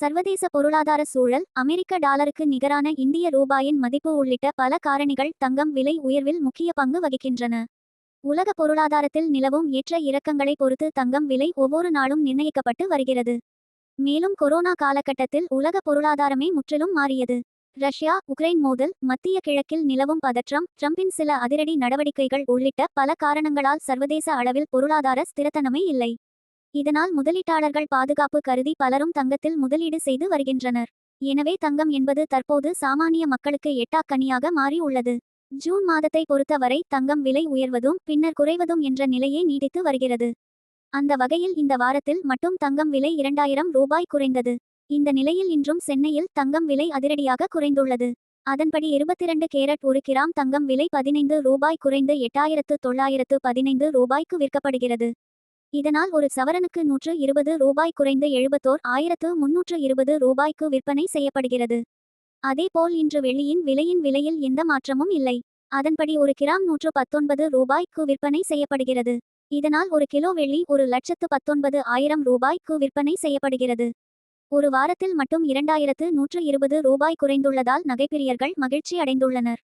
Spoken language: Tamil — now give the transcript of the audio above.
சர்வதேச பொருளாதார சூழல் அமெரிக்க டாலருக்கு நிகரான இந்திய ரூபாயின் மதிப்பு உள்ளிட்ட பல காரணிகள் தங்கம் விலை உயர்வில் முக்கிய பங்கு வகிக்கின்றன. உலக பொருளாதாரத்தில் நிலவும் ஏற்ற இறக்கங்களை பொறுத்து தங்கம் விலை ஒவ்வொரு நாளும் நிர்ணயிக்கப்பட்டு வருகிறது. மேலும் கொரோனா காலகட்டத்தில் உலக பொருளாதாரமே முற்றிலும் மாறியது. ரஷ்யா உக்ரைன் மோதல் மத்திய கிழக்கில் நிலவும் பதற்றம் ட்ரம்பின் சில அதிரடி நடவடிக்கைகள் உள்ளிட்ட பல காரணங்களால் சர்வதேச அளவில் பொருளாதார ஸ்திரத்தனமே இல்லை. இதனால் முதலீட்டாளர்கள் பாதுகாப்பு கருதி பலரும் தங்கத்தில் முதலீடு செய்து வருகின்றனர். எனவே தங்கம் என்பது தற்போது சாமானிய மக்களுக்கு எட்டாக்கனியாக மாறி உள்ளது. ஜூன் மாதத்தை பொறுத்தவரை தங்கம் விலை உயர்வதும் பின்னர் குறைவதும் என்ற நிலையே நீடித்து வருகிறது. அந்த வகையில் இந்த வாரத்தில் மட்டும் தங்கம் விலை இரண்டாயிரம் ரூபாய் குறைந்தது. இந்த நிலையில் இன்றும் சென்னையில் தங்கம் விலை அதிரடியாக குறைந்துள்ளது. அதன்படி இருபத்திரண்டு கேரட் ஒரு கிராம் தங்கம் விலை பதினைந்து ரூபாய் குறைந்து எட்டாயிரத்து தொள்ளாயிரத்து பதினைந்து ரூபாய்க்கு விற்கப்படுகிறது. இதனால் ஒரு சவரனுக்கு நூற்று இருபது ரூபாய் குறைந்து எழுபத்தோர் ஆயிரத்து முன்னூற்று இருபது ரூபாய்க்கு விற்பனை செய்யப்படுகிறது. அதேபோல் இன்று வெள்ளியின் விலையின் விலையில் எந்த மாற்றமும் இல்லை. அதன்படி ஒரு கிராம் நூற்று பத்தொன்பது ரூபாய்க்கு விற்பனை செய்யப்படுகிறது. இதனால் ஒரு கிலோ வெள்ளி ஒரு லட்சத்து பத்தொன்பது ஆயிரம் ரூபாய்க்கு விற்பனை செய்யப்படுகிறது. ஒரு வாரத்தில் மட்டும் இரண்டாயிரத்து நூற்று இருபது ரூபாய் குறைந்துள்ளதால் நகைப்பிரியர்கள் மகிழ்ச்சி அடைந்துள்ளனர்